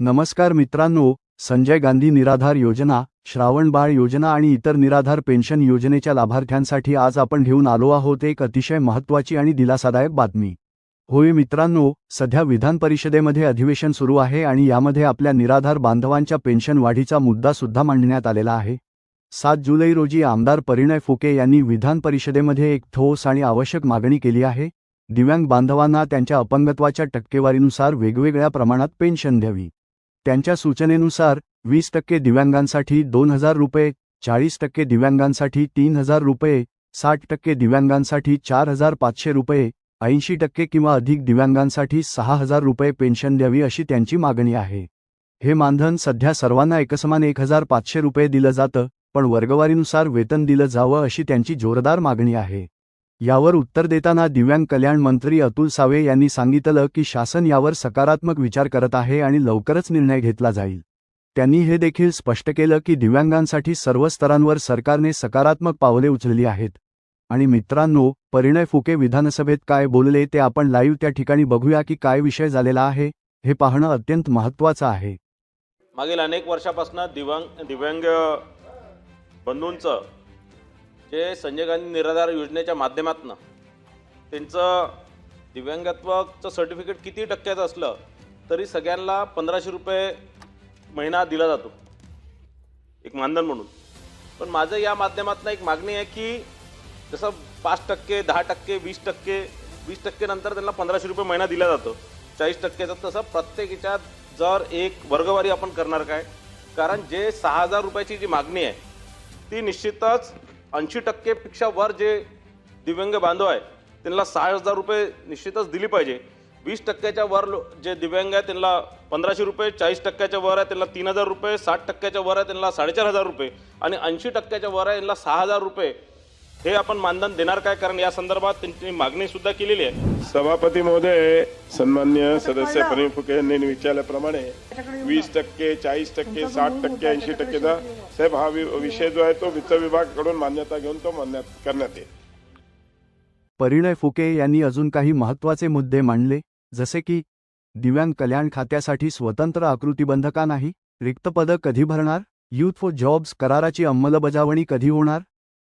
नमस्कार मित्रांनो संजय गांधी निराधार योजना श्रावण बाळ योजना आणि इतर निराधार पेन्शन योजनेच्या लाभार्थ्यांसाठी आज आपण घेऊन आलो आहोत एक अतिशय महत्त्वाची आणि दिलासादायक बातमी. होय मित्रांनो सध्या विधान परिषदेमध्ये अधिवेशन सुरू आहे आणि यामध्ये आपल्या निराधार बांधवांच्या पेन्शन वाढीचा मुद्दा सुद्धा मांडण्यात आलेला आहे. सात जुलै रोजी आमदार परिणय फुके यांनी विधान परिषदेमध्ये एक ठोस आणि आवश्यक मागणी केली आहे. दिव्यांग बांधवांना त्यांच्या अपंगत्वाच्या टक्केवारीनुसार वेगवेगळ्या प्रमाणात पेन्शन द्यावी. त्यांच्या सूचनेनुसार वीस टक्के दिव्यांगांसाठी दोन हजार रुपये चाळीस टक्के दिव्यांगांसाठी तीन हजार रुपये साठ टक्के दिव्यांगांसाठी चार हजार पाचशे रुपये ऐंशी टक्के किंवा अधिक दिव्यांगांसाठी सहा हजार रुपये पेन्शन द्यावी अशी त्यांची मागणी आहे. हे मानधन सध्या सर्वांना एकसमान एक हजार पाचशे रुपये दिलं जातं पण वर्गवारीनुसार वेतन दिलं जावं अशी त्यांची जोरदार मागणी आहे. यावर उत्तर देताना दिव्यांग कल्याण मंत्री अतुल सावे यांनी सांगितलं की शासन यावर सकारात्मक विचार करत आहे आणि लवकरच निर्णय घेतला जाईल. त्यांनी हे देखील स्पष्ट केलं की दिव्यांगांसाठी सर्व स्तरांवर सरकारने सकारात्मक पावले उचलली आहेत. आणि मित्रांनो परिणय फुके विधानसभेत काय बोलले ते आपण लाईव्ह त्या ठिकाणी बघूया की काय विषय झालेला आहे हे पाहणं अत्यंत महत्त्वाचं आहे. मागील अनेक वर्षापासून दिव्यांग दिव्यांग बंधूंचं जे संजय गांधी निराधार योजनेच्या माध्यमातून त्यांचं दिव्यांगत्वाचं सर्टिफिकेट किती टक्क्याचं असलं तरी सगळ्यांना पंधराशे रुपये महिना दिला जातो. एक मानधन म्हणून. पण माझं या माध्यमातून एक मागणी आहे की जसं पाच टक्के दहा टक्के वीस टक्के वीस टक्के नंतर त्यांना पंधराशे रुपये महिना दिला जातो. चाळीस टक्केचं तसं प्रत्येक याच्यात जर एक वर्गवारी आपण करणार काय? कारण जे सहा हजार रुपयाची जी मागणी आहे ती निश्चितच ऐंशी टक्केपेक्षा वर जे दिव्यांग बांधव आहे त्यांना सहा हजार रुपये निश्चितच दिली पाहिजे. वीस टक्क्याच्या वर जे दिव्यांग आहे त्यांना पंधराशे रुपये चाळीस टक्क्याच्या वर आहे त्यांना तीन हजार रुपये साठ टक्क्याच्या वर आहे त्यांना साडेचार हजार रुपये आणि ऐंशी टक्क्याच्या वर आहे त्यांना सहा हजार रुपये. हे आपण मानधन देणार काय? कारण या संदर्भात त्यांची मागणी सुद्धा केलेली आहे. सभापती महोदय सन्मान्य सदस्य प्रेम फुके यांनी विचारल्याप्रमाणे वीस टक्के चाळीस टक्के साठ टक्के ऐंशी टक्केचा साहेब हा विषय जो आहे तो वित्त विभागाकडून मान्यता घेऊन तो मान्यात करण्यात येईल. परिणय फुके यांनी अजून काही महत्त्वाचे मुद्दे मांडले जसे की दिव्यांग कल्याण खात्यासाठी स्वतंत्र आकृतिबंध का नाही रिक्त पदं कधी भरणार युथ फॉर जॉब्स कराराची अंमलबजावणी कधी होणार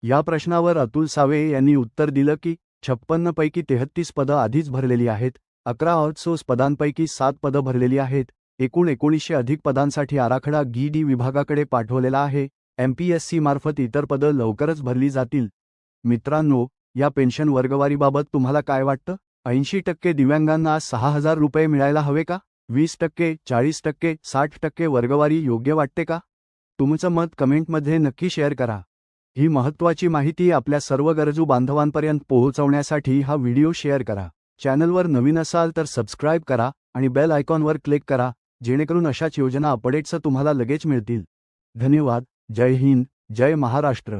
या प्रश्नावर अतुल सावे यांनी उत्तर दिलं की छप्पन्न पैकी तेहत्तीस पदं आधीच भरलेली आहेत अकरा आउटसोर्स पदांपैकी सात पदं भरलेली आहेत एकूण एकोणीसशे अधिक पदांसाठी आराखडा गी डी विभागाकडे पाठवलेला आहे एमपीएससी मार्फत इतर पदं लवकरच भरली जातील. मित्रांनो या पेन्शन वर्गवारीबाबत तुम्हाला काय वाटतं? ऐंशी टक्के दिव्यांगांना सहा हजार रुपये मिळायला हवे का? वीस टक्के चाळीस टक्के साठ टक्के वर्गवारी योग्य वाटते का? तुमचं मत कमेंटमध्ये नक्की शेअर करा. ही महत्त्वाची माहिती आपल्या सर्व गरजू बांधवांपर्यंत पोहोचवण्यासाठी हा व्हिडिओ शेअर करा. चॅनलवर नवीन असाल तर सबस्क्राईब करा आणि बेल आयकॉनवर क्लिक करा जेणेकरून अशाच योजना अपडेट्स तुम्हाला लगेच मिळतील. धन्यवाद. जय हिंद. जय महाराष्ट्र.